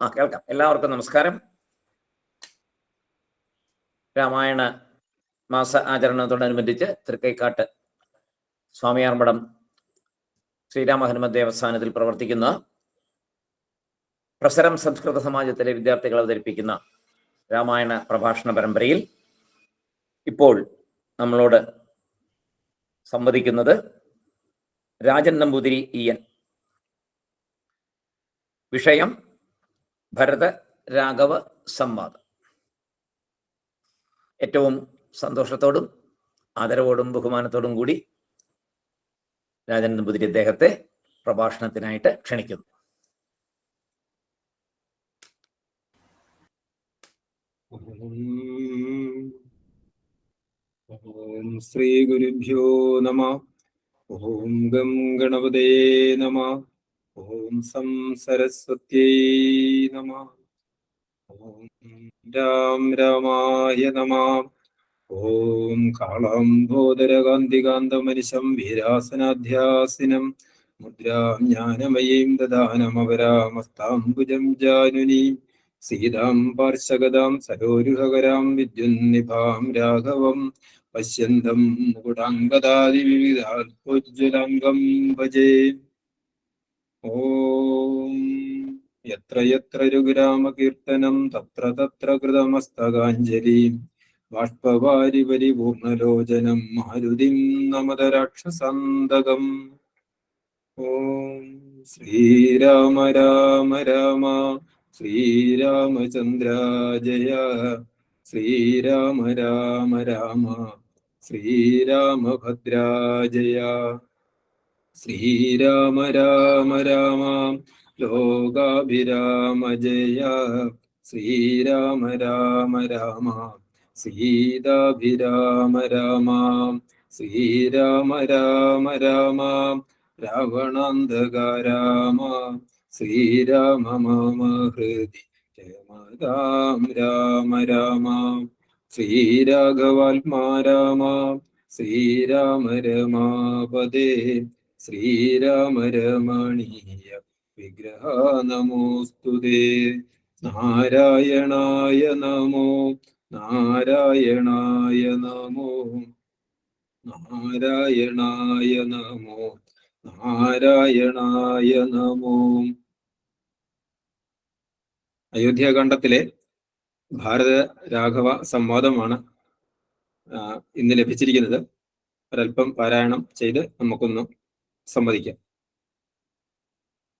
ആ കേൾക്കാം. എല്ലാവർക്കും നമസ്കാരം. രാമായണ മാസ ആചരണത്തോടനുബന്ധിച്ച് തൃക്കൈക്കാട്ട് സ്വാമിയാർമഠം ശ്രീരാമഹനുമ ദേവസ്ഥാനത്തിൽ പ്രവർത്തിക്കുന്ന പ്രസരം സംസ്കൃത സമാജത്തിലെ വിദ്യാർത്ഥികൾ അവതരിപ്പിക്കുന്ന രാമായണ പ്രഭാഷണ പരമ്പരയിൽ ഇപ്പോൾ നമ്മളോട് സംവദിക്കുന്നത് രാജൻ നമ്പൂതിരി ഇയൻ വിഷയം ഭരത രാഘവ സംവാദം. ഏറ്റവും സന്തോഷത്തോടും ആദരവോടും ബഹുമാനത്തോടും കൂടി രാജൻ അദ്ദേഹത്തെ പ്രഭാഷണത്തിനായിട്ട് ക്ഷണിക്കുന്നു. ഓം ശ്രീ ഗുരുഭ്യോ നമ. ഓം ഗം ഗണപതേ നമ. ഓം സം സരസ്വത്യൈ നമ. ഓം രാം രാമായ നമ. ഓം കാളാംബോദരകാന്തികാന്തമനിശം വീരാസനാധ്യാസിനം. മുദ്രാം ജ്ഞാനമയീം ദദാനമപരാമസ്താംബുജം ജാനുനീം. സീതാം പാർശകതാം സരോരുഹകരാം വിദ്യുന്നിഭാം രാഘവം. പശ്യന്തം മുകുടാംഗദാദിവിവിധാത്മോജ്വലംഗം ഭജേ. ഓം. യത്ര യത്ര രഘുരാമകീർത്തനം തത്ര തത്ര കൃതമസ്തകാഞ്ജലി ബാഷ്പവാരി പരിപൂർണലോചനം മാരുതിം നമത രാക്ഷസന്തകം ഓം. ശ്രീരാമ രാമ രാമ ശ്രീരാമചന്ദ്ര ജയ ശ്രീരാമ രാമ രാമ ശ്രീരാമഭദ്ര ശ്രീരാമ രാമ രാമ ലോകാഭിരാമ ജയ. ശ്രീരാമ രാമ രാമ സീതാഭിരാമ രാമ. ശ്രീരാമ രാമ രാമ രാവണാന്തക രാമ ശ്രീരാമ മമ ഹൃദി രമതാം രാമ രാമ. ശ്രീരാഘവാത്മാ രാമ ശ്രീരാമ രമാപദേ ശ്രീരാമ രമണീയ വിഗ്രഹ നമോസ്തുതേ നാരായണായ നമോ നാരായണായ നമോ നാരായണായ നമോ നാരായണായ നമോ. അയോധ്യാകാന്ഡത്തിലെ ഭാരത രാഘവ സംവാദമാണ് ഇന്ന് ലഭിച്ചിരിക്കുന്നത്. ഒരല്പം പാരായണം ചെയ്ത് നമുക്കൊന്ന് സംവദിക്കാം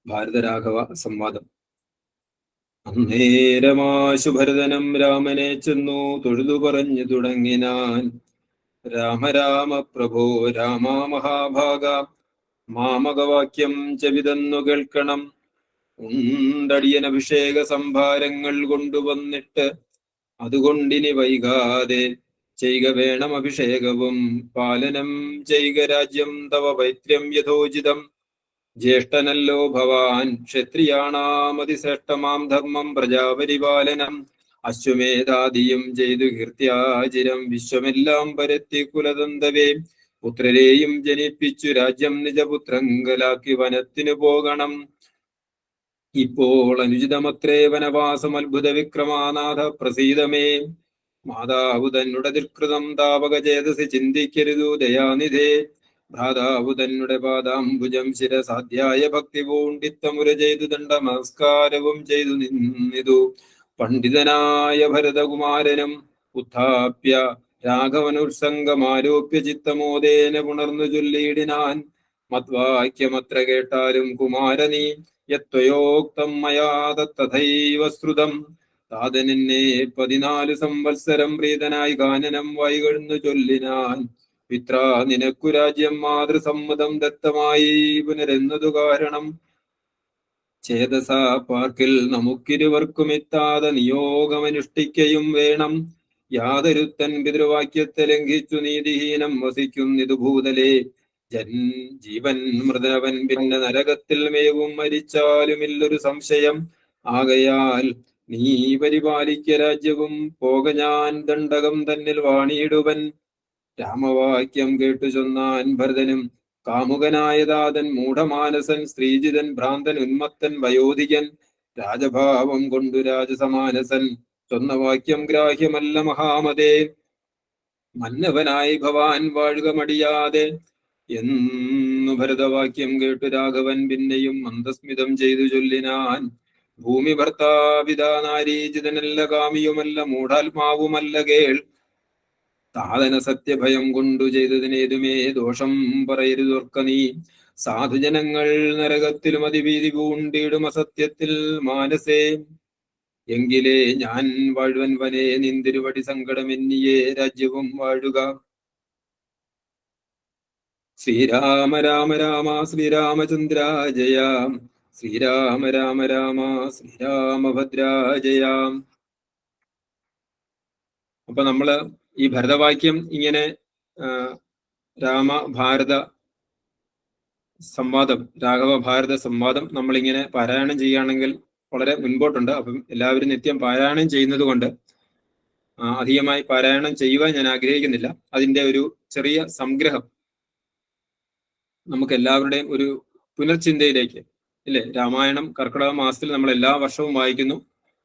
ഭാരതരാഘവ സംവാദം. അന്നേരമാശു ഭരതനം രാമനെ ചെന്നു തൊഴുതു പറഞ്ഞു തുടങ്ങിനാൻ. രാമ രാമ പ്രഭോ രാമ മഹാഭാഗ. മാമകവാക്യം ചെവിതന്നു കേൾക്കണം. ഉണ്ടടിയൻ അഭിഷേക സംഭാരങ്ങൾ കൊണ്ടുവന്നിട്ട് അതുകൊണ്ടിനി വൈകാതെ ചെയ്യുക വേണം അഭിഷേകവും. പാലനം ചെയ്യുക രാജ്യം തവ വൈത്രം യഥോചിതം. ജ്യേഷ്ഠനല്ലോ ഭവാൻ ക്ഷത്രിയാണാമതിശ്രേഷ്ഠമാം ധർമ്മം പ്രജാപരിപാലനം. അശ്വമേധാദിയും ചെയ്തു കീർത്തിയാചിരം. വിശ്വമെല്ലാം പരത്തി കുലതന്തവേ പുത്രരെയും ജനിപ്പിച്ചു രാജ്യം നിജപുത്രങ്കലാക്കി വനത്തിനു പോകണം. ഇപ്പോൾ അനുചിതമത്രേ വനവാസം അത്ഭുത വിക്രമാനാഥ പ്രസീതമേ. മാതാവ് ദുർകൃതം ദുഷ്കൃതം താപകചേതസി ചിന്തിക്കരുതു ദയാനിധേ. ഭ്രാതാവ് തന്നുടെ പാദാംബുജം ശിരസാധ്യായ ഭക്തി പൂണ്ടിത്തമുര ചെയ്തു ദണ്ഡ നമസ്കാരവും ചെയ്തു നിന്നിതു. പണ്ഡിതനായ ഭരതകുമാരനും ഉത്ഥാപ്യ രാഘവനുത്സംഗമാരോപ്യ ചിത്തമോദേന പുണർന്നു ചൊല്ലിയിടിനാൻ. മത്വാക്യമത്ര കേട്ടാലും കുമാരനീ യത്വയോക്തം മയാ തഥൈവ ശ്രുതം താതനെന്നെ പതിനാല് സംവത്സരം പ്രീതനായി ഗാനനം വൈകഴ്ന്നു ചൊല്ലിനാൻ പിത്ര നിനക്കു രാജ്യം മാതൃസമ്മതം ദത്തമായി പുനരെന്നതു കാരണം. ചേതസ പാർക്കിൽ നമുക്കിരുവർക്കും എത്താതെ നിയോഗമനുഷ്ഠിക്കയും വേണം. യാതൊരുത്തൻ പിതൃവാക്യത്തെ ലംഘിച്ചു നീതിഹീനം വസിക്കുന്നിതു ഭൂതലേ. ജൻ ജീവൻ മൃതവൻ പിന്നെ നരകത്തിൽ മേവും മരിച്ചാലുമില്ലൊരു സംശയം. ആകയാൽ നീ പരിപാലിക്ക രാജ്യവും പോക ഞാൻ ദണ്ഡകം തന്നിൽ വാണിയിടുവൻ. രാമവാക്യം കേട്ടു ചൊന്നാൻ ഭരതനും കാമുകനായ താതൻ മൂഢമാനസൻ ശ്രീജിതൻ ഭ്രാന്തൻ ഉന്മത്തൻ വയോധികൻ രാജഭാവം കൊണ്ടു രാജസമാനസൻ. ചൊന്ന വാക്യം ഗ്രാഹ്യമല്ല മഹാമതേ. മന്നവനായി ഭവാൻ വാഴുക മടിയാതെ. എന്നു ഭരതവാക്യം കേട്ടു രാഘവൻ പിന്നെയും മന്ദസ്മിതം ചെയ്തു ചൊല്ലിനാൻ. ഭൂമി ഭർത്താവിതാ നാരീചിതനല്ല കാമിയുമല്ല മൂഢാത്മാവുമല്ല കേൾ. താതന സത്യഭയം കൊണ്ടു ചെയ്തതിനേതുമേ ദോഷം പറയരുതോർക്ക നീ. സാധുജനങ്ങൾ നരകത്തിലും അതിഭീതി പൂണ്ടിടും അസത്യത്തിൽ മാനസേ. എങ്കിലേ ഞാൻ വാഴുവൻ വനെ നിന്തിരുവടി സങ്കടമെന്നിയേ രാജ്യവും വാഴുക. ശ്രീരാമ രാമ രാമ ശ്രീരാമചന്ദ്ര ശ്രീരാമ രാമ രാമ ശ്രീരാമഭദ്രാജയാം ജയ അപ്പൊ നമ്മൾ ഈ ഭരതവാക്യം ഇങ്ങനെ രാമ ഭാരത സംവാദം രാഘവ ഭാരത സംവാദം നമ്മളിങ്ങനെ പാരായണം ചെയ്യുകയാണെങ്കിൽ വളരെ മുൻപോട്ടുണ്ട്. അപ്പം എല്ലാവരും നിത്യം പാരായണം ചെയ്യുന്നത് കൊണ്ട് അധികമായി പാരായണം ചെയ്യുവാൻ ഞാൻ ആഗ്രഹിക്കുന്നില്ല. അതിന്റെ ഒരു ചെറിയ സംഗ്രഹം നമുക്ക് എല്ലാവരുടെയും ഒരു പുനർചിന്തയിലേക്ക് ഇല്ലേ? രാമായണം കർക്കിടക മാസത്തിൽ നമ്മൾ എല്ലാ വർഷവും വായിക്കുന്നു.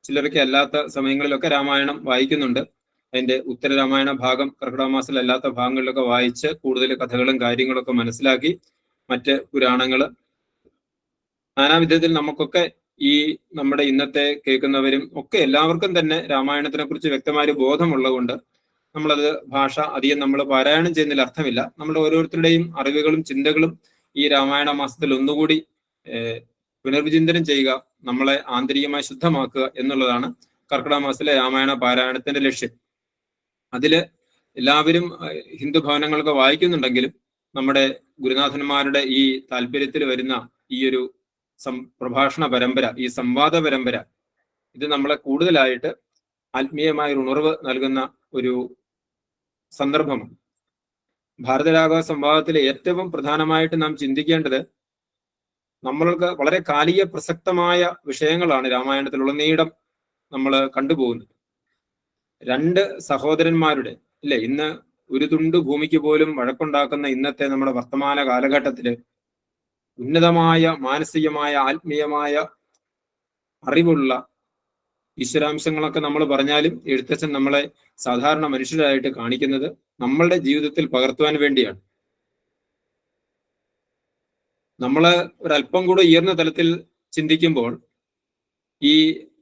ചിലർക്ക് അല്ലാത്ത സമയങ്ങളിലൊക്കെ രാമായണം വായിക്കുന്നുണ്ട്. അതിന്റെ ഉത്തര രാമായണ ഭാഗം കർക്കിടക മാസത്തിൽ അല്ലാത്ത ഭാഗങ്ങളിലൊക്കെ വായിച്ച് കൂടുതൽ കഥകളും കാര്യങ്ങളൊക്കെ മനസ്സിലാക്കി മറ്റ് പുരാണങ്ങൾ. നാനാവിധത്തിൽ നമുക്കൊക്കെ ഈ നമ്മുടെ ഇന്നത്തെ കേൾക്കുന്നവരും ഒക്കെ എല്ലാവർക്കും തന്നെ രാമായണത്തിനെ കുറിച്ച് വ്യക്തമായ ബോധമുള്ളതുകൊണ്ട് നമ്മളത് ഭാഷ അധികം നമ്മൾ പാരായണം ചെയ്യുന്നതിൽ അർത്ഥമില്ല. നമ്മുടെ ഓരോരുത്തരുടെയും അറിവുകളും ചിന്തകളും ഈ രാമായണ മാസത്തിൽ ഒന്നുകൂടി പുനർവിചിന്തനം ചെയ്യുക നമ്മളെ ആന്തരികമായി ശുദ്ധമാക്കുക എന്നുള്ളതാണ് കർക്കിടക മാസത്തിലെ രാമായണ പാരായണത്തിന്റെ ലക്ഷ്യം. അതിൽ എല്ലാവരും ഹിന്ദു ഭവനങ്ങളൊക്കെ വായിക്കുന്നുണ്ടെങ്കിലും നമ്മുടെ ഗുരുനാഥന്മാരുടെ ഈ താല്പര്യത്തിൽ വരുന്ന ഈ ഒരു പ്രഭാഷണ പരമ്പര ഈ സംവാദ പരമ്പര ഇത് നമ്മളെ കൂടുതലായിട്ട് ആത്മീയമായ ഒരു ഉണർവ് നൽകുന്ന ഒരു സന്ദർഭമാണ്. ഭാരതരാഘവ സംവാദത്തിലെ ഏറ്റവും പ്രധാനമായിട്ട് നാം ചിന്തിക്കേണ്ടത് നമ്മൾക്ക് വളരെ കാലിക പ്രസക്തമായ വിഷയങ്ങളാണ് രാമായണത്തിലുടനീളം നമ്മൾ കണ്ടുപോകുന്നത്. രണ്ട് സഹോദരന്മാരുടെ ഇല്ലേ ഇന്ന് ഒരു തുണ്ട് ഭൂമിക്ക് പോലും വഴക്കുണ്ടാക്കുന്ന ഇന്നത്തെ നമ്മുടെ വർത്തമാന കാലഘട്ടത്തിൽ ഉന്നതമായ മാനസികമായ ആത്മീയമായ അറിവുള്ള ഈശ്വരാംശങ്ങളൊക്കെ നമ്മൾ പറഞ്ഞാലും എഴുത്തച്ഛൻ നമ്മളെ സാധാരണ മനുഷ്യരായിട്ട് കാണിക്കുന്നത് നമ്മളുടെ ജീവിതത്തിൽ പകർത്തുവാൻ വേണ്ടിയാണ്. നമ്മൾ ഒരല്പം കൂടെ ഉയർന്ന തലത്തിൽ ചിന്തിക്കുമ്പോൾ ഈ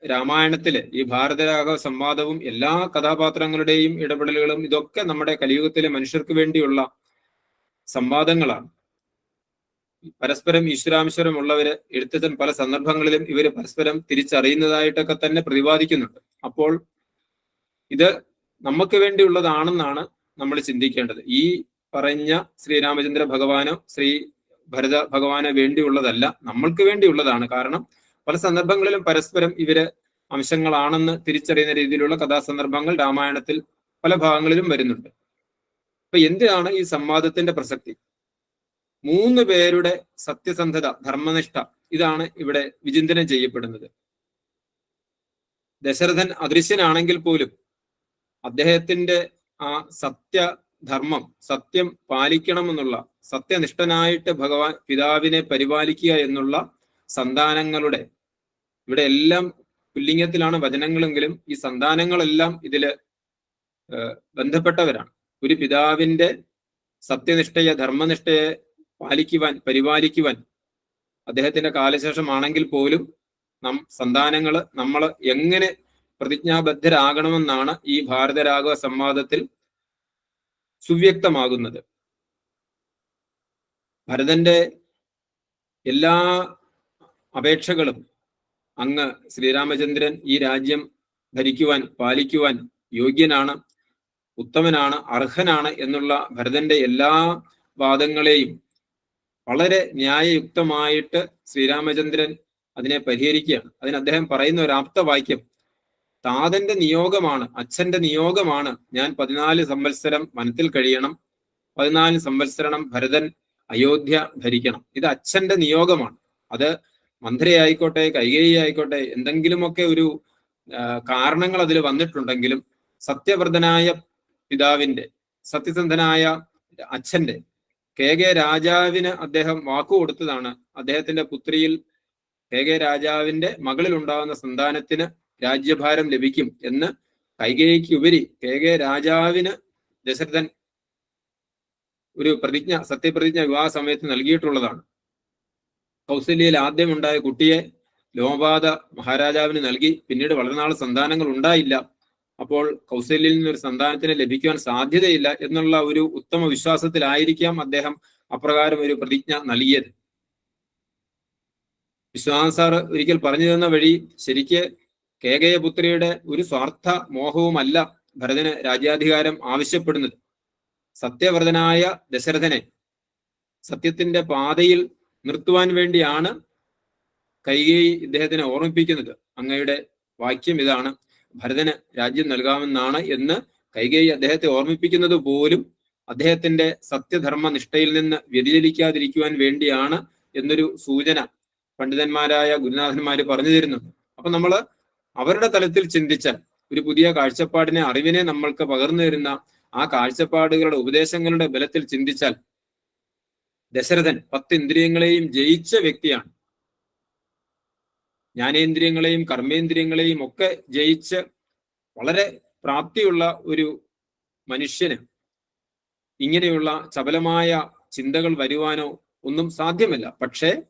രാമായണത്തിലെ ഈ ഭാരതരാഘവ സംവാദവും എല്ലാ കഥാപാത്രങ്ങളുടെയും ഇടപെടലുകളും ഇതൊക്കെ നമ്മുടെ കലിയുഗത്തിലെ മനുഷ്യർക്ക് വേണ്ടിയുള്ള സംവാദങ്ങളാണ്. പരസ്പരം ഈശ്വരാംശരം ഉള്ളവര് എഴുത്തച്ഛൻ പല സന്ദർഭങ്ങളിലും ഇവർ പരസ്പരം തിരിച്ചറിയുന്നതായിട്ടൊക്കെ തന്നെ പ്രതിപാദിക്കുന്നുണ്ട്. അപ്പോൾ ഇത് നമുക്ക് വേണ്ടിയുള്ളതാണെന്നാണ് നമ്മൾ ചിന്തിക്കേണ്ടത്. ഈ പറഞ്ഞ ശ്രീരാമചന്ദ്ര ഭഗവാനോ ശ്രീ ഭരത ഭഗവാന് വേണ്ടിയുള്ളതല്ല നമ്മൾക്ക് വേണ്ടിയുള്ളതാണ്. കാരണം പല സന്ദർഭങ്ങളിലും പരസ്പരം ഇവർ അംശങ്ങളാണെന്ന് തിരിച്ചറിയുന്ന രീതിയിലുള്ള കഥാസന്ദർഭങ്ങൾ രാമായണത്തിൽ പല ഭാഗങ്ങളിലും വരുന്നുണ്ട്. അപ്പൊ എന്തിനാണ് ഈ സംവാദത്തിന്റെ പ്രസക്തി? മൂന്ന് പേരുടെ സത്യസന്ധത ധർമ്മനിഷ്ഠ ഇതാണ് ഇവിടെ വിചിന്തനം ചെയ്യപ്പെടുന്നത്. ദശരഥൻ അദൃശ്യനാണെങ്കിൽ പോലും അദ്ദേഹത്തിന്റെ ആ സത്യധർമ്മം സത്യം പാലിക്കണമെന്നുള്ള സത്യനിഷ്ഠനായിട്ട് ഭഗവാൻ പിതാവിനെ പരിപാലിക്കുക എന്നുള്ള സന്താനങ്ങളുടെ ഇവിടെ എല്ലാം പുല്ലിംഗത്തിലാണ് വചനങ്ങളെങ്കിലും ഈ സന്താനങ്ങളെല്ലാം ഇതിൽ ബന്ധപ്പെട്ടവരാണ്. ഒരു പിതാവിന്റെ സത്യനിഷ്ഠയെ ധർമ്മനിഷ്ഠയെ പാലിക്കുവാൻ പരിപാലിക്കുവാൻ അദ്ദേഹത്തിന്റെ കാലശേഷമാണെങ്കിൽ പോലും നം സന്താനങ്ങൾ നമ്മൾ എങ്ങനെ പ്രതിജ്ഞാബദ്ധരാകണമെന്നാണ് ഈ ഭാരതരാഘവ സംവാദത്തിൽ സുവ്യക്തമാകുന്നത്. ഭരതന്റെ എല്ലാ അപേക്ഷകളും അങ്ങ് ശ്രീരാമചന്ദ്രൻ ഈ രാജ്യം ഭരിക്കുവാൻ പാലിക്കുവാൻ യോഗ്യനാണ് ഉത്തമനാണ് അർഹനാണ് എന്നുള്ള ഭരതന്റെ എല്ലാ വാദങ്ങളെയും വളരെ ന്യായയുക്തമായിട്ട് ശ്രീരാമചന്ദ്രൻ അതിനെ പരിഹരിക്കുകയാണ്. അതിന് അദ്ദേഹം പറയുന്ന ഒരു ആപ്തവാക്യം താതന്റെ നിയോഗമാണ് അച്ഛന്റെ നിയോഗമാണ്. ഞാൻ പതിനാല് സംവത്സരം വനത്തിൽ കഴിയണം. പതിനാല് സംവത്സരം ഭരതൻ അയോധ്യ ഭരിക്കണം ഇത് അച്ഛന്റെ നിയോഗമാണ്. അത് മന്ത്രിയായിക്കോട്ടെ കൈകേയി ആയിക്കോട്ടെ എന്തെങ്കിലുമൊക്കെ ഒരു കാരണങ്ങൾ അതിൽ വന്നിട്ടുണ്ടെങ്കിലും സത്യവ്രതനായ പിതാവിന്റെ സത്യസന്ധനായ അച്ഛന്റെ കെ കെ രാജാവിന് അദ്ദേഹം വാക്കു കൊടുത്തതാണ്. അദ്ദേഹത്തിന്റെ പുത്രിയിൽ കെ കെ രാജാവിന്റെ മകളിൽ ഉണ്ടാകുന്ന സന്താനത്തിന് രാജ്യഭാരം ലഭിക്കും എന്ന് കൈകേയിക്ക് ഉപരി കെ കെ രാജാവിന് ദശരഥൻ ഒരു പ്രതിജ്ഞ സത്യപ്രതിജ്ഞ വിവാഹ സമയത്ത് നൽകിയിട്ടുള്ളതാണ്. കൗസല്യയിൽ ആദ്യം ഉണ്ടായ കുട്ടിയെ ലോമപാത മഹാരാജാവിന് നൽകി. പിന്നീട് വളരെനാൾ സന്താനങ്ങൾ ഉണ്ടായില്ല. അപ്പോൾ കൗസല്യയിൽ നിന്ന് ഒരു സന്താനത്തിന് ലഭിക്കുവാൻ സാധ്യതയില്ല എന്നുള്ള ഒരു ഉത്തമ വിശ്വാസത്തിലായിരിക്കാം അദ്ദേഹം അപ്രകാരം ഒരു പ്രതിജ്ഞ നൽകിയത്. വിശ്വാസാർ ഒരിക്കൽ പറഞ്ഞു തന്ന വഴി ശരിക്ക് കേകയപുത്രിയുടെ ഒരു സ്വാർത്ഥ മോഹവുമല്ല ഭരതന് രാജ്യാധികാരം ആവശ്യപ്പെടുന്നത്. സത്യവ്രതനായ ദശരഥനെ സത്യത്തിന്റെ പാതയിൽ നിർത്തുവാൻ വേണ്ടിയാണ് കൈകേയി ഇദ്ദേഹത്തിനെ ഓർമ്മിപ്പിക്കുന്നത്. അങ്ങയുടെ വാക്യം ഇതാണ് ഭരതന് രാജ്യം നൽകാമെന്നാണ് എന്ന് കൈകേയി അദ്ദേഹത്തെ ഓർമ്മിപ്പിക്കുന്നത് പോലും അദ്ദേഹത്തിന്റെ സത്യധർമ്മ നിഷ്ഠയിൽ നിന്ന് വ്യതിചലിക്കാതിരിക്കുവാൻ വേണ്ടിയാണ് എന്നൊരു സൂചന പണ്ഡിതന്മാരായ ഗുരുനാഥന്മാര് പറഞ്ഞു തരുന്നുണ്ട്. അപ്പൊ നമ്മൾ അവരുടെ തലത്തിൽ ചിന്തിച്ചാൽ ഒരു പുതിയ കാഴ്ചപ്പാടിനെ അറിവിനെ നമ്മൾക്ക് പകർന്നു തരുന്ന ആ കാഴ്ചപ്പാടുകളുടെ ഉപദേശങ്ങളുടെ ബലത്തിൽ ചിന്തിച്ചാൽ ദശരഥൻ പത്ത് ഇന്ദ്രിയങ്ങളെയും ജയിച്ച വ്യക്തിയാണ്. ജ്ഞാനേന്ദ്രിയങ്ങളെയും കർമ്മേന്ദ്രിയങ്ങളെയും ഒക്കെ ജയിച്ച് വളരെ പ്രാപ്തിയുള്ള ഒരു മനുഷ്യന് ഇങ്ങനെയുള്ള ചപലമായ ചിന്തകൾ വരുവാനോ ഒന്നും സാധ്യമല്ല. പക്ഷേ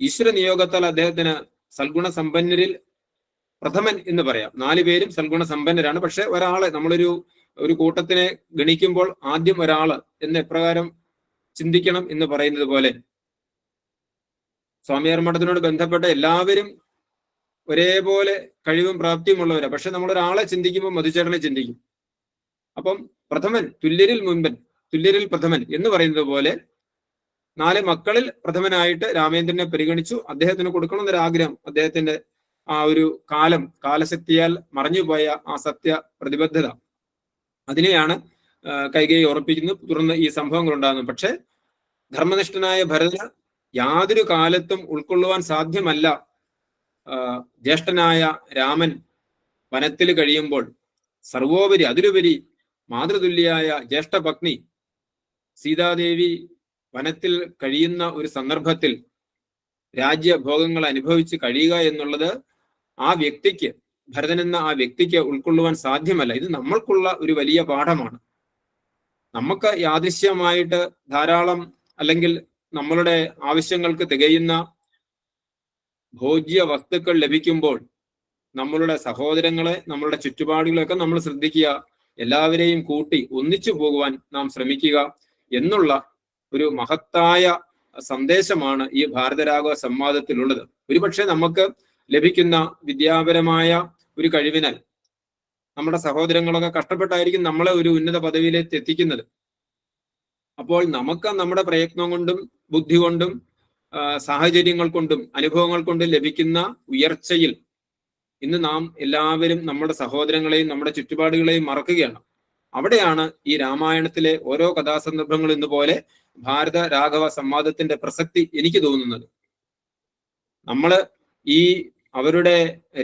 ഈശ്വര നിയോഗത്താൽ അദ്ദേഹത്തിന് സൽഗുണ സമ്പന്നരിൽ പ്രഥമൻ എന്ന് പറയാം. നാല് പേരും സൽഗുണ സമ്പന്നരാണ് പക്ഷെ ഒരാൾ നമ്മളൊരു ഒരു കൂട്ടത്തിനെ ഗണിക്കുമ്പോൾ ആദ്യം ഒരാൾ എന്ന് എപ്രകാരം ചിന്തിക്കണം എന്ന് പറയുന്നത് പോലെ സ്വാമിയാർ മഠത്തിനോട് ബന്ധപ്പെട്ട എല്ലാവരും ഒരേപോലെ കഴിവും പ്രാപ്തിയും പ്രാപ്തിയുമുള്ളവരാ പക്ഷെ നമ്മൾ ഒരാളെ ചിന്തിക്കുമ്പോൾ മധുചേട്ടനെ ചിന്തിക്കും. അപ്പം പ്രഥമൻ തുല്യരിൽ മുൻപൻ തുല്യരിൽ പ്രഥമൻ എന്ന് പറയുന്നത് പോലെ നാല് മക്കളിൽ പ്രഥമനായിട്ട് രാമേന്ദ്രനെ പരിഗണിച്ചു. അദ്ദേഹത്തിന് കൊടുക്കണമെന്നൊരു ആഗ്രഹം അദ്ദേഹത്തിന്റെ ആ ഒരു കാലം കാലശക്തിയാൽ മറഞ്ഞുപോയ ആ സത്യ പ്രതിബദ്ധത. അതിനെയാണ് കൈകൈ ഉറപ്പിക്കുന്നു തുടർന്ന് ഈ സംഭവങ്ങൾ ഉണ്ടാകുന്നു. പക്ഷെ ധർമ്മനിഷ്ഠനായ ഭരതന് യാതൊരു കാലത്തും ഉൾക്കൊള്ളുവാൻ സാധ്യമല്ല. ജ്യേഷ്ഠനായ രാമൻ വനത്തിൽ കഴിയുമ്പോൾ സർവോപരി അതിലുപരി മാതൃതുല്യായ ജ്യേഷ്ഠപത്നി സീതാദേവി വനത്തിൽ കഴിയുന്ന ഒരു സന്ദർഭത്തിൽ രാജ്യഭോഗങ്ങൾ അനുഭവിച്ച് കഴിയുക എന്നുള്ളത് ആ വ്യക്തിക്ക് ഭരതൻ എന്ന ആ വ്യക്തിക്ക് ഉൾക്കൊള്ളുവാൻ സാധ്യമല്ല. ഇത് നമ്മൾക്കുള്ള ഒരു വലിയ പാഠമാണ്. നമുക്ക് യാദൃശ്യമായിട്ട് ധാരാളം അല്ലെങ്കിൽ നമ്മളുടെ ആവശ്യങ്ങൾക്ക് തികയുന്ന ഭോജ്യ വസ്തുക്കൾ ലഭിക്കുമ്പോൾ നമ്മളുടെ സഹോദരങ്ങളെ നമ്മളുടെ ചുറ്റുപാടുകളെയൊക്കെ നമ്മൾ ശ്രദ്ധിക്കുക. എല്ലാവരെയും കൂട്ടി ഒന്നിച്ചു പോകുവാൻ നാം ശ്രമിക്കുക എന്നുള്ള ഒരു മഹത്തായ സന്ദേശമാണ് ഈ ഭാരതരാഘവ സംവാദത്തിലുള്ളത്. ഒരുപക്ഷെ നമുക്ക് ലഭിക്കുന്ന വിദ്യാപരമായ ഒരു കഴിവിനാൽ നമ്മുടെ സഹോദരങ്ങളൊക്കെ കഷ്ടപ്പെട്ടായിരിക്കും നമ്മളെ ഒരു ഉന്നത പദവിയിലേക്ക് എത്തിക്കുന്നത്. അപ്പോൾ നമുക്ക് നമ്മുടെ പ്രയത്നം കൊണ്ടും ബുദ്ധി കൊണ്ടും സാഹചര്യങ്ങൾ കൊണ്ടും അനുഭവങ്ങൾ കൊണ്ടും ലഭിക്കുന്ന ഉയർച്ചയിൽ ഇന്ന് നാം എല്ലാവരും നമ്മുടെ സഹോദരങ്ങളെയും നമ്മുടെ ചുറ്റുപാടുകളെയും മറക്കുകയാണ്. അവിടെയാണ് ഈ രാമായണത്തിലെ ഓരോ കഥാസന്ദർഭങ്ങൾ ഇന്ന് പോലെ ഭാരത രാഘവ സംവാദത്തിന്റെ പ്രസക്തി എനിക്ക് തോന്നുന്നത്. നമ്മൾ ഈ അവരുടെ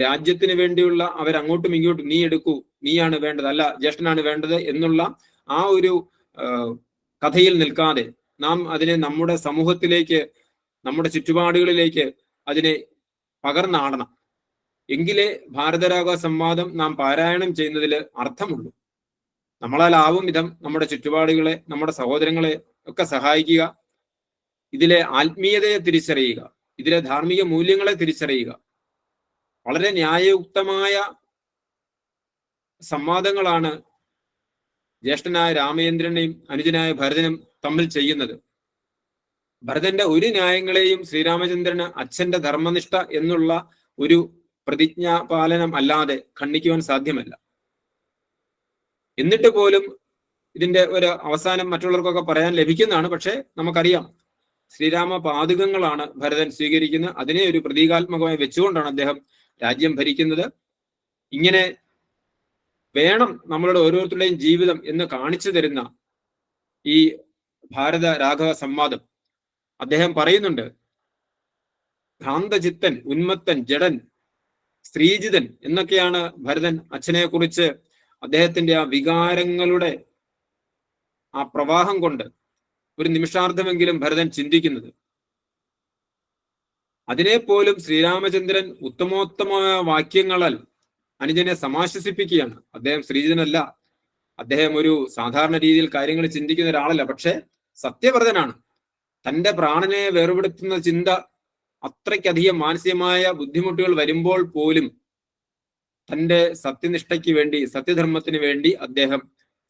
രാജ്യത്തിന് വേണ്ടിയുള്ള അവരങ്ങോട്ടും ഇങ്ങോട്ടും നീ എടുക്കൂ നീയാണ് വേണ്ടത് അല്ല ജ്യേഷ്ഠനാണ് വേണ്ടത് എന്നുള്ള ആ ഒരു കഥയിൽ നിൽക്കാതെ നാം അതിനെ നമ്മുടെ സമൂഹത്തിലേക്ക് നമ്മുടെ ചുറ്റുപാടുകളിലേക്ക് അതിനെ പകർന്നാടണം. എങ്കിലേ ഭാരതരാഗ സംവാദം നാം പാരായണം ചെയ്യുന്നതിൽ അർത്ഥമുള്ളൂ. നമ്മളാൽ ആവും വിധം നമ്മുടെ ചുറ്റുപാടുകളെ നമ്മുടെ സഹോദരങ്ങളെ ഒക്കെ സഹായിക്കുക. ഇതിലെ ആത്മീയതയെ തിരിച്ചറിയുക. ഇതിലെ ധാർമ്മിക മൂല്യങ്ങളെ തിരിച്ചറിയുക. വളരെ ന്യായയുക്തമായ സംവാദങ്ങളാണ് ജ്യേഷ്ഠനായ രാമചന്ദ്രനെയും അനുജനായ ഭരതനും തമ്മിൽ ചെയ്യുന്നത്. ഭരതന്റെ ഒരു ന്യായങ്ങളെയും ശ്രീരാമചന്ദ്രന് അച്ഛന്റെ ധർമ്മനിഷ്ഠ എന്നുള്ള ഒരു പ്രതിജ്ഞാപാലനം അല്ലാതെ ഖണ്ഡിക്കുവാൻ സാധ്യമല്ല. എന്നിട്ട് പോലും ഇതിന്റെ ഒരു അവസാനം മറ്റുള്ളവർക്കൊക്കെ പറയാൻ ലഭിക്കുന്നതാണ്. പക്ഷേ നമുക്കറിയാം ശ്രീരാമ പാതുകങ്ങളാണ് ഭരതൻ സ്വീകരിക്കുന്നത്. അതിനെ ഒരു പ്രതീകാത്മകമായി വെച്ചുകൊണ്ടാണ് അദ്ദേഹം രാജ്യം ഭരിക്കുന്നത് ഇങ്ങനെ വേണം നമ്മളുടെ ഓരോരുത്തരുടെയും ജീവിതം എന്ന് കാണിച്ചു തരുന്ന ഈ ഭാരത രാഘവ സംവാദം. അദ്ദേഹം പറയുന്നുണ്ട് ഭ്രാന്തചിത്തൻ ഉന്മത്തൻ ജഡൻ സ്ത്രീജിതൻ എന്നൊക്കെയാണ് ഭരതൻ അച്ഛനെ കുറിച്ച് അദ്ദേഹത്തിന്റെ ആ വികാരങ്ങളുടെ ആ പ്രവാഹം കൊണ്ട് ഒരു നിമിഷാർദ്ധമെങ്കിലും ഭരതൻ ചിന്തിക്കുന്നത്. അതിനെപ്പോലും ശ്രീരാമചന്ദ്രൻ ഉത്തമോത്തമമായ വാക്യങ്ങളാൽ അനുജനെ സമാശ്വസിപ്പിക്കുകയാണ്. അദ്ദേഹം ശ്രീജനല്ല അദ്ദേഹം ഒരു സാധാരണ രീതിയിൽ കാര്യങ്ങൾ ചിന്തിക്കുന്ന ഒരാളല്ല. പക്ഷെ സത്യവ്രതനാണ് തന്റെ പ്രാണനെ വേർപെടുത്തുന്ന ചിന്ത അത്രയ്ക്കധികം മാനസികമായ ബുദ്ധിമുട്ടുകൾ വരുമ്പോൾ പോലും തന്റെ സത്യനിഷ്ഠയ്ക്ക് വേണ്ടി സത്യധർമ്മത്തിന് വേണ്ടി അദ്ദേഹം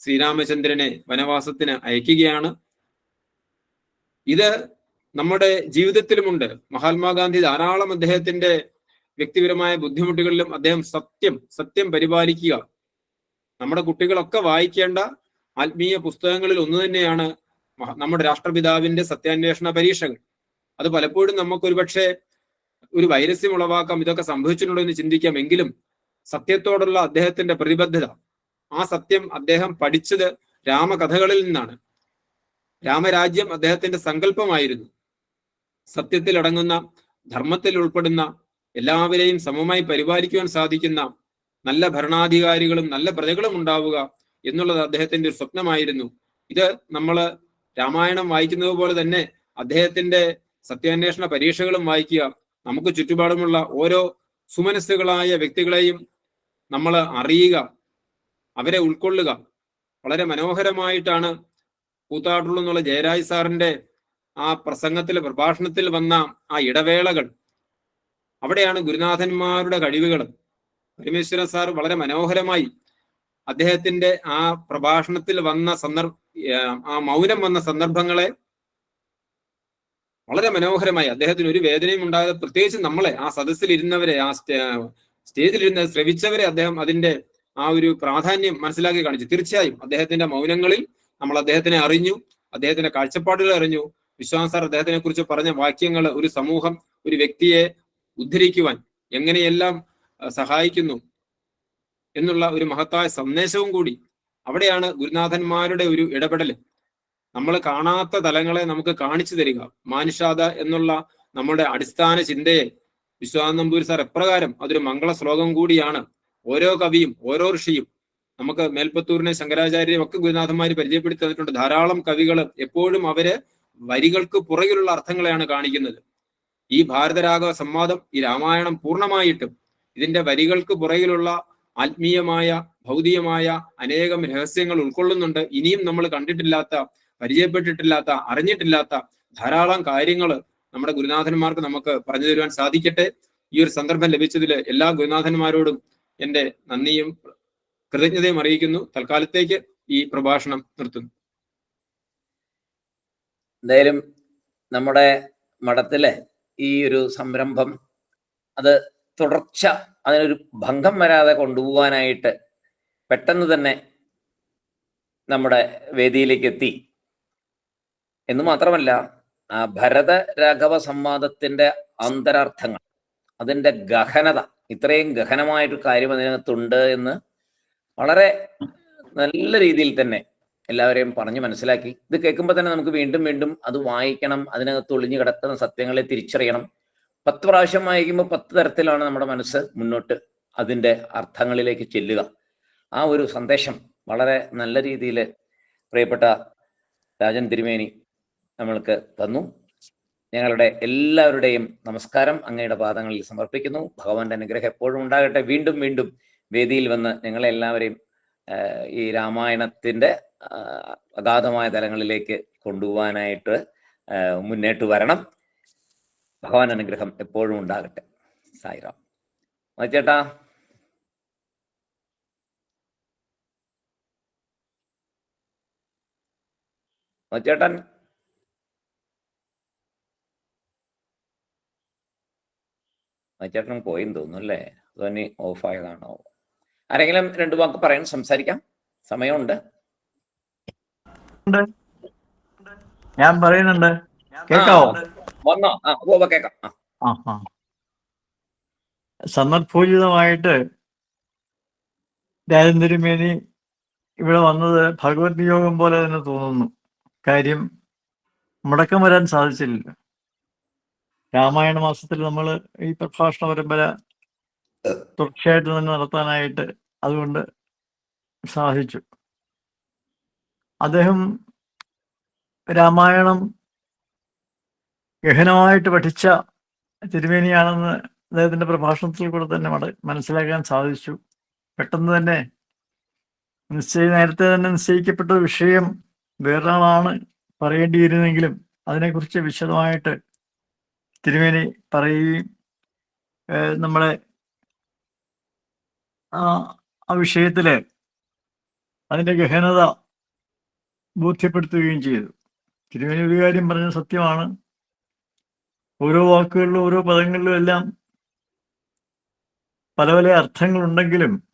ശ്രീരാമചന്ദ്രനെ വനവാസത്തിന് അയക്കുകയാണ്. ഇത് നമ്മുടെ ജീവിതത്തിലുമുണ്ട്. മഹാത്മാഗാന്ധി ധാരാളം അദ്ദേഹത്തിന്റെ വ്യക്തിപരമായ ബുദ്ധിമുട്ടുകളിലും അദ്ദേഹം സത്യം സത്യം പരിപാലിക്കുക. നമ്മുടെ കുട്ടികളൊക്കെ വായിക്കേണ്ട ആത്മീയ പുസ്തകങ്ങളിൽ ഒന്ന് തന്നെയാണ് നമ്മുടെ രാഷ്ട്രപിതാവിന്റെ സത്യാന്വേഷണ പരീക്ഷകൾ. അത് പലപ്പോഴും നമുക്ക് ഒരുപക്ഷെ ഒരു വൈരസ്യം ഉളവാക്കാം ഇതൊക്കെ സംഭവിച്ചിട്ടുണ്ടോ എന്ന് ചിന്തിക്കാം. എങ്കിലും സത്യത്തോടുള്ള അദ്ദേഹത്തിന്റെ പ്രതിബദ്ധത ആ സത്യം അദ്ദേഹം പഠിച്ചത് രാമകഥകളിൽ നിന്നാണ്. രാമരാജ്യം അദ്ദേഹത്തിന്റെ സങ്കല്പമായിരുന്നു. സത്യത്തിൽ അടങ്ങുന്ന ധർമ്മത്തിൽ ഉൾപ്പെടുന്ന എല്ലാവരെയും സമമായി പരിപാലിക്കുവാൻ സാധിക്കുന്ന നല്ല ഭരണാധികാരികളും നല്ല പ്രജകളും ഉണ്ടാവുക എന്നുള്ളത് അദ്ദേഹത്തിന്റെ ഒരു സ്വപ്നമായിരുന്നു. ഇത് നമ്മൾ രാമായണം വായിക്കുന്നത് പോലെ തന്നെ അദ്ദേഹത്തിന്റെ സത്യാന്വേഷണ പരീക്ഷകളും വായിക്കുക. നമുക്ക് ചുറ്റുപാടുമുള്ള ഓരോ സുമനസ്സുകളായ വ്യക്തികളെയും നമ്മൾ അറിയുക അവരെ ഉൾക്കൊള്ളുക. വളരെ മനോഹരമായിട്ടാണ് കൂത്താടുള്ളൂ എന്നുള്ള ജയരാജ് സാറിന്റെ ആ പ്രസംഗത്തിൽ പ്രഭാഷണത്തിൽ വന്ന ആ ഇടവേളകൾ അവിടെയാണ് ഗുരുനാഥന്മാരുടെ കഴിവുകൾ. പരമേശ്വരൻ സാർ വളരെ മനോഹരമായി അദ്ദേഹത്തിന്റെ ആ പ്രഭാഷണത്തിൽ വന്ന സന്ദർഭ ആ മൗനം വന്ന സന്ദർഭങ്ങളെ വളരെ മനോഹരമായി അദ്ദേഹത്തിന് ഒരു വേദനയും ഉണ്ടാകാതെ പ്രത്യേകിച്ച് നമ്മളെ ആ സദസ്സിൽ ഇരുന്നവരെ ആ സ്റ്റേജിൽ ഇരുന്ന ശ്രവിച്ചവരെ അദ്ദേഹം അതിന്റെ ആ ഒരു പ്രാധാന്യം മനസ്സിലാക്കി കാണിച്ചു. തീർച്ചയായും അദ്ദേഹത്തിന്റെ മൗനങ്ങളിൽ നമ്മൾ അദ്ദേഹത്തിനെ അറിഞ്ഞു അദ്ദേഹത്തിന്റെ കാഴ്ചപ്പാടുകൾ അറിഞ്ഞു വിശ്വാസ് സാർ അദ്ദേഹത്തിനെ കുറിച്ച് പറഞ്ഞ വാക്യങ്ങൾ ഒരു സമൂഹം ഒരു വ്യക്തിയെ ഉദ്ധരിക്കുവാൻ എങ്ങനെയെല്ലാം സഹായിക്കുന്നു എന്നുള്ള ഒരു മഹത്തായ സന്ദേശവും കൂടി അവിടെയാണ് ഗുരുനാഥന്മാരുടെ ഒരു ഇടപെടൽ. നമ്മൾ കാണാത്ത തലങ്ങളെ നമുക്ക് കാണിച്ചു തരിക. മാനുഷാദ എന്നുള്ള നമ്മുടെ അടിസ്ഥാന ചിന്തയെ വിശ്വാസ നമ്പൂരി സാർ എപ്രകാരം അതൊരു മംഗള ശ്ലോകം കൂടിയാണ്. ഓരോ കവിയും ഓരോ ഋഷിയും നമുക്ക് മേൽപ്പത്തൂരിനെ ശങ്കരാചാര്യയും ഒക്കെ ഗുരുനാഥന്മാര് പരിചയപ്പെടുത്തി തന്നിട്ടുണ്ട്. ധാരാളം കവികൾ എപ്പോഴും അവർ വരികൾക്ക് പുറകിലുള്ള അർത്ഥങ്ങളെയാണ് കാണിക്കുന്നത്. ഈ ഭാരതരാഗ സംവാദം ഈ രാമായണം പൂർണമായിട്ടും ഇതിന്റെ വരികൾക്ക് പുറകിലുള്ള ആത്മീയമായ ഭൗതികമായ അനേകം രഹസ്യങ്ങൾ ഉൾക്കൊള്ളുന്നുണ്ട്. ഇനിയും നമ്മൾ കണ്ടിട്ടില്ലാത്ത പരിചയപ്പെട്ടിട്ടില്ലാത്ത അറിഞ്ഞിട്ടില്ലാത്ത ധാരാളം കാര്യങ്ങൾ നമ്മുടെ ഗുരുനാഥന്മാർക്ക് നമുക്ക് പറഞ്ഞു തരുവാൻ സാധിക്കട്ടെ. ഈ ഒരു സന്ദർഭം ലഭിച്ചതിൽ എല്ലാ ഗുരുനാഥന്മാരോടും എന്റെ നന്ദിയും കൃതജ്ഞതയും അറിയിക്കുന്നു. തൽക്കാലത്തേക്ക് ഈ പ്രഭാഷണം നിർത്തുന്നു. എന്തായാലും നമ്മുടെ മഠത്തിലെ ഈ ഒരു സംരംഭം അത് തുടർച്ച അതിനൊരു ഭംഗം വരാതെ കൊണ്ടുപോകാനായിട്ട് പെട്ടെന്ന് തന്നെ നമ്മുടെ വേദിയിലേക്ക് എത്തി എന്ന് മാത്രമല്ല ഭരത രാഘവ സംവാദത്തിന്റെ അന്തരാർത്ഥങ്ങൾ അതിന്റെ ഗഹനത ഇത്രയും ഗഹനമായിട്ട് കാര്യം അതിനകത്തുണ്ട് എന്ന് വളരെ നല്ല രീതിയിൽ തന്നെ എല്ലാവരെയും പറഞ്ഞു മനസ്സിലാക്കി. ഇത് കേൾക്കുമ്പോൾ തന്നെ നമുക്ക് വീണ്ടും വീണ്ടും അത് വായിക്കണം അതിനകത്ത് ഒളിഞ്ഞു കിടക്കുന്ന സത്യങ്ങളെ തിരിച്ചറിയണം. പത്ത് പ്രാവശ്യം വായിക്കുമ്പോൾ പത്ത് തരത്തിലാണ് നമ്മുടെ മനസ്സ് മുന്നോട്ട് അതിന്റെ അർത്ഥങ്ങളിലേക്ക് ചെല്ലുക. ആ ഒരു സന്ദേശം വളരെ നല്ല രീതിയിൽ പ്രിയപ്പെട്ട രാജൻ തിരുമേനി നമ്മൾക്ക് തന്നു. ഞങ്ങളുടെ എല്ലാവരുടെയും നമസ്കാരം അങ്ങയുടെ പാദങ്ങളിൽ സമർപ്പിക്കുന്നു. ഭഗവാന്റെ അനുഗ്രഹം എപ്പോഴും ഉണ്ടാകട്ടെ. വീണ്ടും വീണ്ടും വേദിയിൽ വന്ന് ഞങ്ങളെ എല്ലാവരെയും ആഹ് ഈ രാമായണത്തിന്റെ അഗാധമായ തലങ്ങളിലേക്ക് കൊണ്ടുപോകാനായിട്ട് മുന്നേറ്റ് വരണം. ഭഗവാൻ അനുഗ്രഹം എപ്പോഴും ഉണ്ടാകട്ടെ. സായിറാം. മതിച്ചേട്ടാ മതിച്ചേട്ടൻ മതിച്ചേട്ടൻ പോയിന്ന് തോന്നുന്നു അല്ലേ? അതോ ഇനി ഓഫായതാണോ ആരെങ്കിലും രണ്ടു വാക്ക് പറയാൻ സംസാരിക്കാം? സമയമുണ്ട്. ഞാൻ പറയുന്നുണ്ട്. കേക്കാവോ? വന്നോ? ആ കേക്കാം. സന്ദർഭോചിതമായിട്ട് രാജേന്ദ്രമേനി ഇവിടെ വന്നത് ഭഗവത് നിയോഗം പോലെ തന്നെ തോന്നുന്നു. കാര്യം മുടക്കം വരാൻ സാധിച്ചില്ല. രാമായണ മാസത്തിൽ നമ്മൾ ഈ പ്രഭാഷണ പരമ്പര തുടർച്ചയായിട്ട് തന്നെ നടത്താനായിട്ട് അതുകൊണ്ട് സാധിച്ചു. അദ്ദേഹം രാമായണം ഗഹനമായിട്ട് പഠിച്ച തിരുമേനിയാണെന്ന് അദ്ദേഹത്തിന്റെ പ്രഭാഷണത്തിൽ കൂടെ തന്നെ മനസ്സിലാക്കാൻ സാധിച്ചു. പെട്ടെന്ന് തന്നെ നിശ്ചയ നേരത്തെ തന്നെ നിശ്ചയിക്കപ്പെട്ട വിഷയം വേറൊരാളാണ് പറയേണ്ടിയിരുന്നെങ്കിലും അതിനെക്കുറിച്ച് വിശദമായിട്ട് തിരുമേനി പറയുകയും നമ്മളെ ആ വിഷയത്തിൽ അതിന്റെ ഗഹനത ബോധ്യപ്പെടുത്തുകയും ചെയ്തു. തിരുമേനി ഒരു കാര്യം പറഞ്ഞ സത്യമാണ്. ഓരോ വാക്കുകളിലും ഓരോ പദങ്ങളിലും എല്ലാം പല പല അർത്ഥങ്ങളുണ്ടെങ്കിലും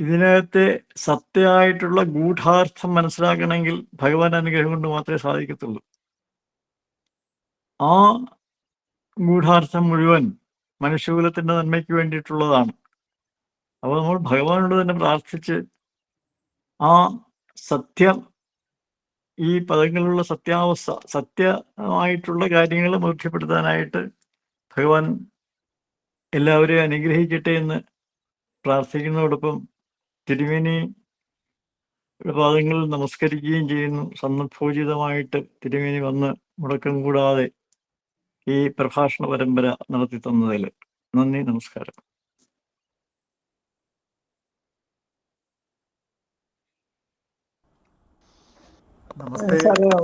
ഇതിനകത്തെ സത്യമായിട്ടുള്ള ഗൂഢാർത്ഥം മനസ്സിലാക്കണമെങ്കിൽ ഭഗവാൻ അനുഗ്രഹം കൊണ്ട് മാത്രമേ സാധിക്കത്തുള്ളൂ. ആ ഗൂഢാർത്ഥം മുഴുവൻ മനുഷ്യകുലത്തിന്റെ നന്മയ്ക്ക് വേണ്ടിയിട്ടുള്ളതാണ്. അപ്പോൾ നമ്മൾ ഭഗവാനോട് തന്നെ പ്രാർത്ഥിച്ച് ആ സത്യം ഈ പദങ്ങളിലുള്ള സത്യാവസ്ഥ സത്യമായിട്ടുള്ള കാര്യങ്ങൾ ബോധ്യപ്പെടുത്താനായിട്ട് ഭഗവാൻ എല്ലാവരെയും അനുഗ്രഹിക്കട്ടെ എന്ന് പ്രാർത്ഥിക്കുന്നതോടൊപ്പം തിരുമേനി പാദങ്ങളിൽ നമസ്കരിക്കുകയും ചെയ്യുന്നു. സന്ദർഭോചിതമായിട്ട് തിരുമേനി വന്ന് മുടക്കം കൂടാതെ ഈ പ്രഭാഷണ പരമ്പര നടത്തി തന്നതിൽ നന്ദി നമസ്കാരം. നമസ്തേ.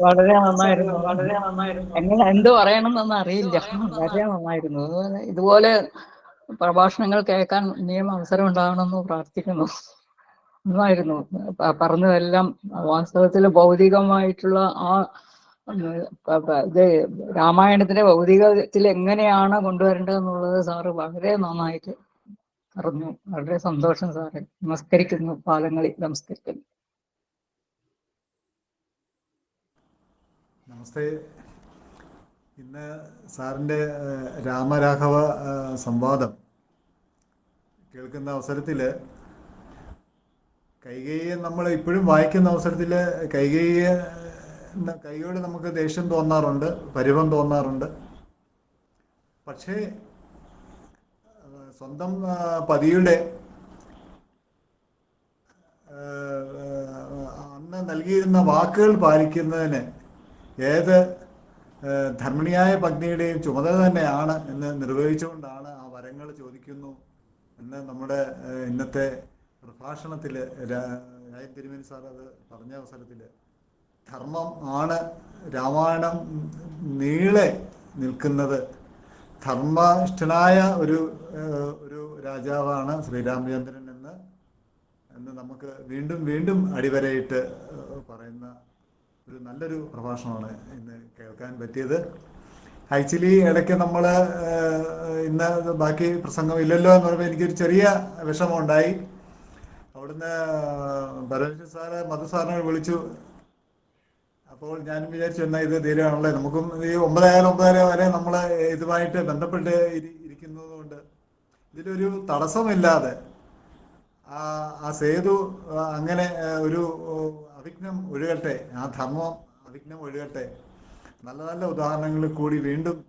വളരെ നന്നായിരുന്നു. വളരെ നന്നായിരുന്നു. എങ്ങനെ എന്ത് പറയണമെന്നൊന്നും അറിയില്ല. വളരെ നന്നായിരുന്നു. അതുപോലെ ഇതുപോലെ പ്രഭാഷണങ്ങൾ കേൾക്കാൻ ഇനിയും അവസരം ഉണ്ടാകണമെന്ന് പ്രാർത്ഥിക്കുന്നു. നന്നായിരുന്നു. പറഞ്ഞതെല്ലാം വാസ്തവത്തിൽ ഭൗതികമായിട്ടുള്ള ആ ഇത് രാമായണത്തിന്റെ ഭൗതികത്തിൽ എങ്ങനെയാണ് കൊണ്ടുവരേണ്ടതെന്നുള്ളത് സാറ് വളരെ നന്നായിട്ട് പറഞ്ഞു. വളരെ സന്തോഷം സാറ്. നമസ്കരിക്കുന്നു. പാലങ്ങളിൽ നമസ്കരിക്കുന്നു. നമസ്തേ. ഇന്ന് സാറിന്റെ രാമരാഘവ സംവാദം കേൾക്കുന്ന അവസരത്തിൽ കൈകേയെ നമ്മൾ ഇപ്പോഴും വായിക്കുന്ന അവസരത്തിൽ കൈകേയെ കൈയോട് നമുക്ക് ദേഷ്യം തോന്നാറുണ്ട് പരിവം തോന്നാറുണ്ട്. പക്ഷേ സ്വന്തം പതിയുടെ അന്ന് നൽകിയിരുന്ന വാക്കുകൾ പാലിക്കുന്നതിന് ഏത് ധർമ്മിണിയായ പത്നിയുടെയും ചുമതല തന്നെയാണ് എന്ന് നിർവഹിച്ചുകൊണ്ടാണ് ആ വരങ്ങൾ ചോദിക്കുന്നു എന്ന് നമ്മുടെ ഇന്നത്തെ പ്രഭാഷണത്തിൽ രായ തിരുമേനി സാർ അത് പറഞ്ഞ അവസരത്തിൽ ധർമ്മം ആണ് രാമായണം നീളെ നിൽക്കുന്നത്. ധർമ്മനിഷ്ഠനായ ഒരു ഒരു രാജാവാണ് ശ്രീരാമചന്ദ്രൻ എന്ന് എന്ന് നമുക്ക് വീണ്ടും വീണ്ടും അടിവരയിട്ട് പറയുന്ന ഒരു നല്ലൊരു പ്രഭാഷണമാണ് ഇന്ന് കേൾക്കാൻ പറ്റിയത്. ആക്ച്വലി ഇടയ്ക്ക് നമ്മൾ ഇന്ന് ബാക്കി പ്രസംഗം ഇല്ലല്ലോ എന്ന് പറയുമ്പോൾ എനിക്കൊരു ചെറിയ വിഷമമുണ്ടായി. അവിടുന്ന് പരമേശ്വര സാറ് മധു വിളിച്ചു. അപ്പോൾ ഞാൻ വിചാരിച്ചു എന്നാൽ ഇത് ധീരമാണല്ലേ നമുക്കും ഈ ഒമ്പതായാലും ഒമ്പതര വരെ നമ്മൾ ഇതുമായിട്ട് ബന്ധപ്പെട്ട് ഇരിക്കുന്നതുകൊണ്ട് ഇരിക്കുന്നത് കൊണ്ട് ഇതിലൊരു തടസ്സമില്ലാതെ ആ സേതു അങ്ങനെ ഒരു ഓ, അവിഘ്നം ഒഴുകട്ടെ. ആ ധർമ്മം അവിഘ്നം ഒഴുകട്ടെ. നല്ല നല്ല ഉദാഹരണങ്ങൾ കൂടി വീണ്ടും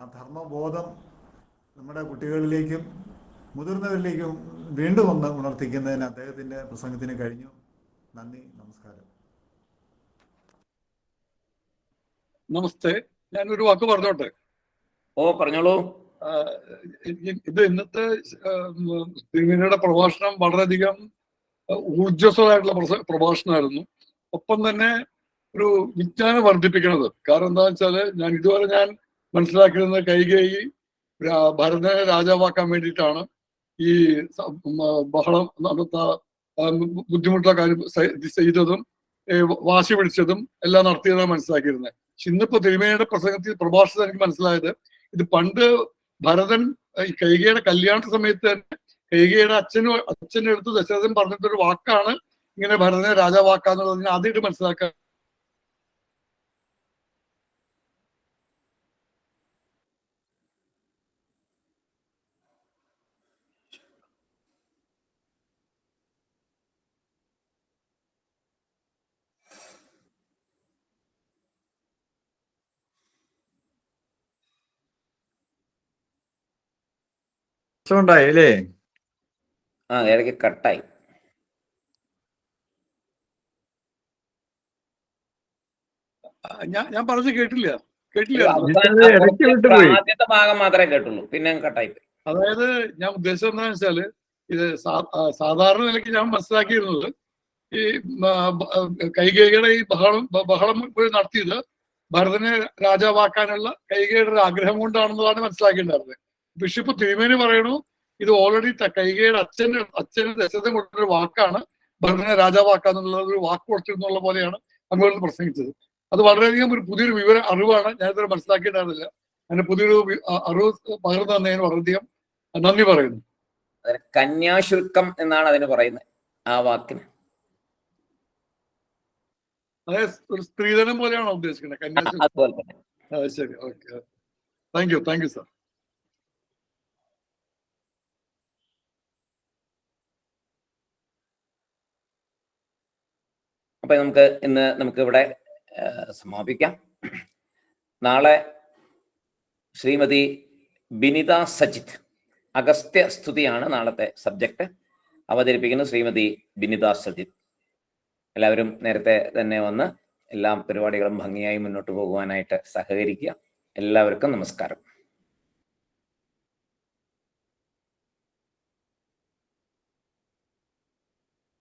ആ ധർമ്മബോധം നമ്മുടെ കുട്ടികളിലേക്കും മുതിർന്നവരിലേക്കും വീണ്ടും ഒന്ന് ഉണർത്തിക്കുന്നതിന് അദ്ദേഹത്തിന്റെ പ്രസംഗത്തിന് കഴിഞ്ഞു. നന്ദി നമസ്കാരം. നമസ്തേ. ഞാനൊരു വാക്ക് പറഞ്ഞോട്ടെ? ഓ പറഞ്ഞോളൂ. ഇത് ഇന്നത്തെ പ്രഭാഷണം വളരെയധികം ആ, ഊർജസ്വലമായിട്ടുള്ള പ്രഭാഷണമായിരുന്നു. ഒപ്പം തന്നെ ഒരു വിജ്ഞാനം വർദ്ധിപ്പിക്കുന്നത് കാരണം എന്താ വെച്ചാൽ ഞാൻ ഇതുവരെ ഞാൻ മനസ്സിലാക്കിയിരുന്നത് കൈകേയി ഭരണ രാജാവാക്കാൻ വേണ്ടിയിട്ടാണ്. ഈ ബഹളം ബുദ്ധിമുട്ടുള്ള കാര്യം ചെയ്തതും വാശി പിടിച്ചതും എല്ലാം നടത്തിയതാണ് മനസ്സിലാക്കിയിരുന്നത് പക്ഷെ ഇന്നിപ്പോ തിരുമേനിയുടെ പ്രസംഗത്തിൽ പ്രഭാഷണത്തിൽ എനിക്ക് മനസ്സിലായത് ഇത് പണ്ട് ഭരതൻ കൈകയുടെ കല്യാണ സമയത്ത് തന്നെ കൈകയുടെ അച്ഛനും അച്ഛന്റെ അടുത്ത് ദശരഥൻ പറഞ്ഞിട്ടൊരു വാക്കാണ്. ഇങ്ങനെ ഭരതനെ രാജാവാക്കാന്നുള്ളത് ഞാൻ ആദ്യമായിട്ട് മനസ്സിലാക്കാൻ ഉണ്ടായി അല്ലേ? ആ ഇടയ്ക്ക് കട്ടായി. ഞാൻ ഞാൻ പറഞ്ഞു കേട്ടില്ല. കേട്ടില്ല. ആദ്യത്തെ ഭാഗം മാത്രമേ കേട്ടുള്ളൂ. പിന്നെ കട്ടായി. അതായത് ഞാൻ ഉദ്ദേശം എന്താണെന്ന് വെച്ചാൽ ഇത് സാധാരണ നിലയ്ക്ക് ഞാൻ മനസ്സിലാക്കിയിരുന്നത് ഈ കൈകേയിയുടെ ഈ ബഹളം ബഹളം നടത്തിയത് ഭരതനെ രാജാവാക്കാനുള്ള കൈകേടൊരു ഒരു ആഗ്രഹം കൊണ്ടാണെന്നതാണ് മനസ്സിലാക്കിയിട്ടുണ്ടായിരുന്നത്. ബിഷപ്പ് തിരുമേനി പറയണു ഇത് ഓൾറെഡി കൈകയുടെ അച്ഛന് അച്ഛന് ദശത്തെ കൊടുത്തൊരു വാക്കാണ്. ഭരണനെ രാജാവാക്കാന്നുള്ള ഒരു വാക്ക് കൊടുത്തിരുന്നുള്ള പോലെയാണ് അങ്ങോട്ട് പ്രസംഗിച്ചത്. അത് വളരെയധികം ഒരു പുതിയൊരു വിവര അറിവാണ്. ഞാനിതുവരെ മനസ്സിലാക്കിയിട്ടില്ല അതിന്റെ പുതിയൊരു അറിവ് പകർന്നു തന്നതിന് വളരെയധികം നന്ദി പറയുന്നു. കന്യാശുൽക്കം എന്നാണ് അതിന് പറയുന്നത് ആ വാക്കിന്. അതായത് ഒരു സ്ത്രീധനം പോലെയാണോ ഉദ്ദേശിക്കുന്നത്? കന്യാശുൽക്കം. ശരി. Okay. Thank you thank you sir അപ്പൊ നമുക്ക് ഇന്ന് നമുക്ക് ഇവിടെ സമാപിക്കാം. നാളെ ശ്രീമതി ബിനിത സജിത് അഗസ്ത്യ സ്തുതിയാണ് നാളത്തെ സബ്ജക്ട്. അവതരിപ്പിക്കുന്നത് ശ്രീമതി ബിനിത സജിത്. എല്ലാവരും നേരത്തെ തന്നെ വന്ന് എല്ലാ പരിപാടികളും ഭംഗിയായി മുന്നോട്ട് പോകുവാനായിട്ട് സഹകരിക്കുക. എല്ലാവർക്കും നമസ്കാരം.